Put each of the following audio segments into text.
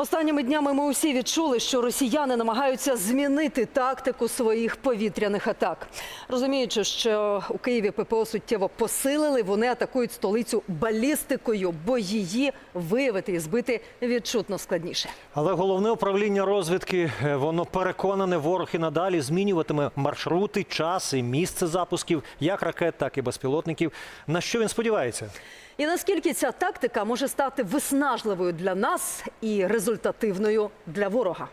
Останніми днями ми усі відчули, що росіяни намагаються змінити тактику своїх повітряних атак. Розуміючи, що у Києві ППО суттєво посилили, вони атакують столицю балістикою, бо її виявити і збити відчутно складніше. Але головне управління розвідки е, воно переконане, ворог і надалі змінюватиме маршрути, час і місце запусків як ракет, так і безпілотників. На що він сподівається? І наскільки ця тактика може стати виснажливою для нас і результативною для ворога?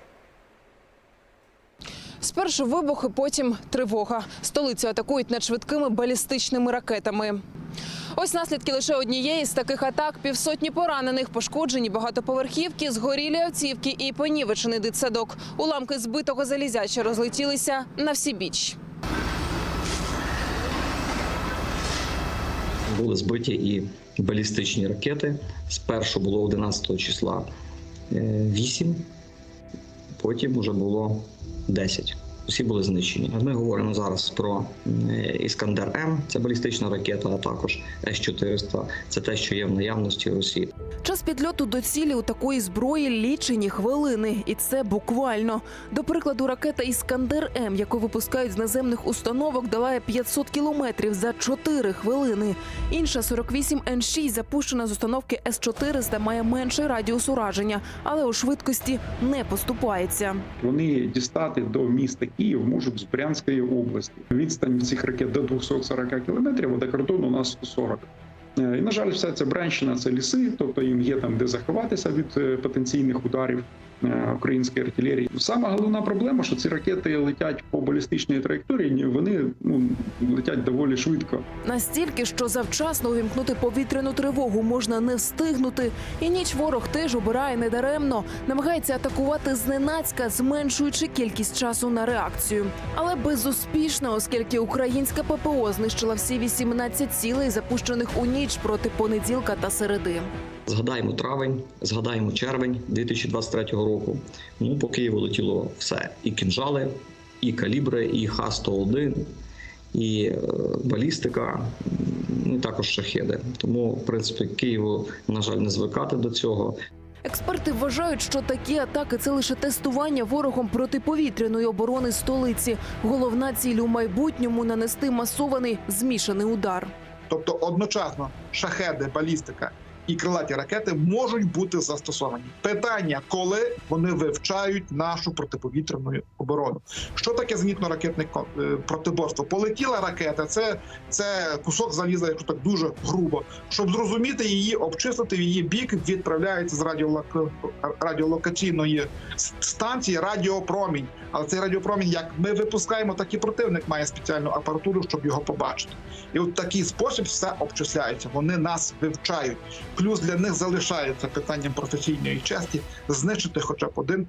Спершу вибухи, потім тривога. Столицю атакують над швидкими балістичними ракетами. Ось наслідки лише однієї з таких атак: півсотні поранених, пошкоджені багатоповерхівки, згорілі автівки і понівечений дитсадок. Уламки збитого залізяча розлетілися на всі біч. були збиті і балістичні ракети. Спершу було 11 числа 8, потім вже було 10. Усі були знищені. Ми говоримо зараз про Іскандер М, це балістична ракета, а також С-400. Це те, що є в наявності Росії. Час підльоту до цілі у такої зброї лічені хвилини, і це буквально. До прикладу, ракета Іскандер М, яку випускають з наземних установок, долає 500 кілометрів за 4 хвилини. Інша 48 Н6, запущена з установки С-400, має менший радіус ураження, але у швидкості не поступається. Вони дістати до міста Київ можуть з Брянської області. Відстань цих ракет до 240 кілометрів, а до кордону у нас 140. Е, І, на жаль, вся ця бранщина це ліси, тобто їм є там де заховатися від е, потенційних ударів української артилерії. Сама головна проблема, що ці ракети летять по балістичній траєкторії, вони ну, летять доволі швидко. Настільки, що завчасно увімкнути повітряну тривогу можна не встигнути. І ніч ворог теж обирає недаремно, намагається атакувати зненацька, зменшуючи кількість часу на реакцію. Але безуспішно, оскільки українська ППО знищила всі 18 цілей, запущених у ніч проти понеділка та середи. Згадаємо травень, згадаємо червень 2023 року. Ну, по Києву летіло все: і кінжали, і калібри, і Х-101, і е, балістика, ну, і також шахеди. Тому, в принципі, Києву, на жаль, не звикати до цього. Експерти вважають, що такі атаки це лише тестування ворогом протиповітряної оборони столиці. Головна ціль у майбутньому нанести масований змішаний удар. Тобто одночасно шахеди, балістика і крилаті ракети можуть бути застосовані. Питання, коли вони вивчають нашу протиповітряну оборону. Що таке зенітно-ракетне е, протиборство? Полетіла ракета, це, це кусок заліза, якщо так дуже грубо. Щоб зрозуміти її, обчислити в її бік, відправляється з радіолок... радіолокаційної станції радіопромінь. Але цей радіопромінь, як ми випускаємо, так і противник має спеціальну апаратуру, щоб його побачити. І от такий спосіб все обчисляється. Вони нас вивчають. Плюс для них залишається питанням професійної честі знищити хоча б один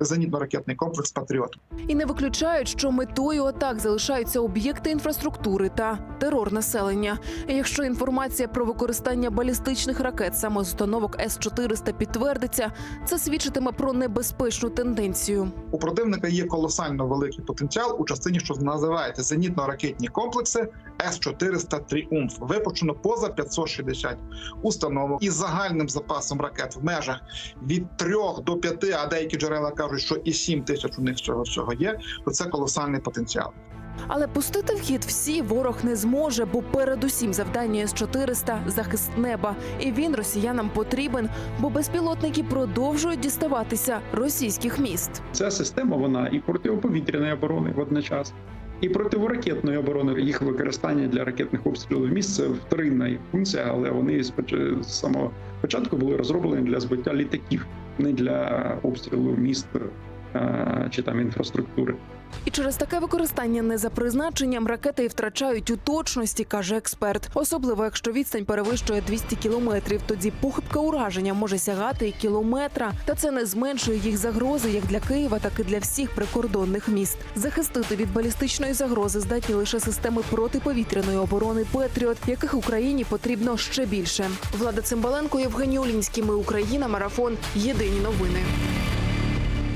зенітно-ракетний комплекс Патріот. І не виключають, що метою атак залишаються об'єкти інфраструктури та терор населення. І якщо інформація про використання балістичних ракет саме з установок С-400 підтвердиться, це свідчитиме про небезпечну тенденцію. У противника є колосально великий потенціал у частині, що називається зенітно-ракетні комплекси С-400 Тріумф. Випущено поза 560 установок із загальним запасом ракет в межах від 3 до 5, а деякі джерела кажуть, що і 7 тисяч у них цього всього є. То це колосальний потенціал. Але пустити в хід всі ворог не зможе, бо передусім завдання С-400 – захист неба. І він росіянам потрібен, бо безпілотники продовжують діставатися російських міст. Ця система вона і протиповітряної оборони водночас, і противоракетної оборони. Їх використання для ракетних обстрілів міст це вторинна функція, але вони з самого початку були розроблені для збиття літаків, не для обстрілу міст чи там інфраструктури. І через таке використання не за призначенням ракети й втрачають у точності, каже експерт. Особливо, якщо відстань перевищує 200 кілометрів, тоді похибка ураження може сягати і кілометра. Та це не зменшує їх загрози як для Києва, так і для всіх прикордонних міст. Захистити від балістичної загрози здатні лише системи протиповітряної оборони Петріот, яких Україні потрібно ще більше. Влада Цимбаленко, Євгеній Олінський. Ми Україна. Марафон. Єдині новини.